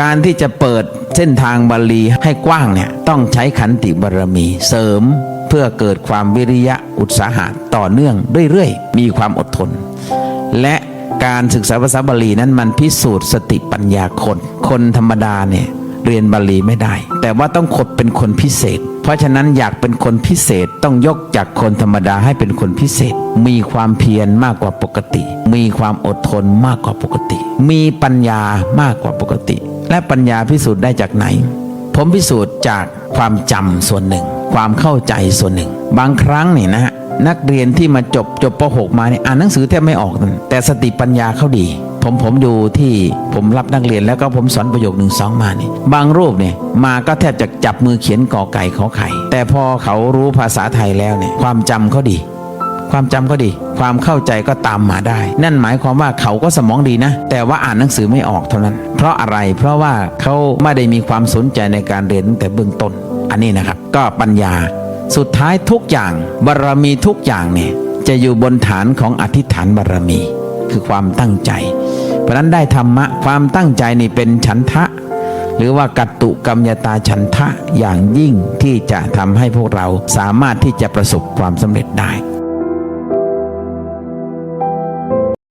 การที่จะเปิดเส้นทางบาลีให้กว้างเนี่ยต้องใช้ขันติบารมีเสริมเพื่อเกิดความวิริยะอุตสาหะต่อเนื่องเรื่อยๆ มีความอดทน และการศึกษาภาษาบาลีนั้นมันพิสูจน์สติปัญญาคน คนธรรมดาเนี่ย เรียนบาลีไม่ได้ แต่ว่าต้องคดเป็นคนพิเศษ เพราะฉะนั้นอยากเป็นคนพิเศษต้องยกจากคนธรรมดาให้เป็นคนพิเศษ มีความเพียรมากกว่าปกติ มีความอดทนมากกว่าปกติ มีปัญญามากกว่าปกติ และปัญญาพิสูจน์ได้จากไหน ผมพิสูจน์จากความจำส่วนหนึ่ง ความเข้าใจส่วนหนึ่ง บางครั้งนี่นะฮะ นักเรียนที่มาจบจบป .6 มาเนี่ยอ่านหนังสือแทบไม่ออก แต่สติปัญญาเขาดี ผมผมดูที่ผมรับนักเรียนแล้วก็ผมสอนประโยคหนึ่งสองมานี่บางรูปเนี่ยมาก็แทบจะจับมือเขียนกอไก่ขอไข่ แต่พอเขารู้ภาษาไทยแล้วเนี่ยความจำเขาดีความจำก็ดี ความเข้าใจก็ตามมาได้ นั่นหมายความว่าเขาก็สมองดีนะ แต่ว่าอ่านหนังสือไม่ออกเท่านั้น เพราะอะไร เพราะว่าเขาไม่ได้มีความสนใจในการเรียนตั้งแต่เบื้องต้น อันนี้นะครับ ก็ปัญญา สุดท้ายทุกอย่างบารมีทุกอย่างเนี่ยจะอยู่บนฐานของอธิษฐานบารมี คือความตั้งใจ เพราะฉะนั้นได้ธรรมะความตั้งใจนี่เป็นฉันทะ หรือว่ากัตตุกรรมยตาฉันทะอย่างยิ่งที่จะทำให้พวกเราสามารถที่จะประสบความสำเร็จได้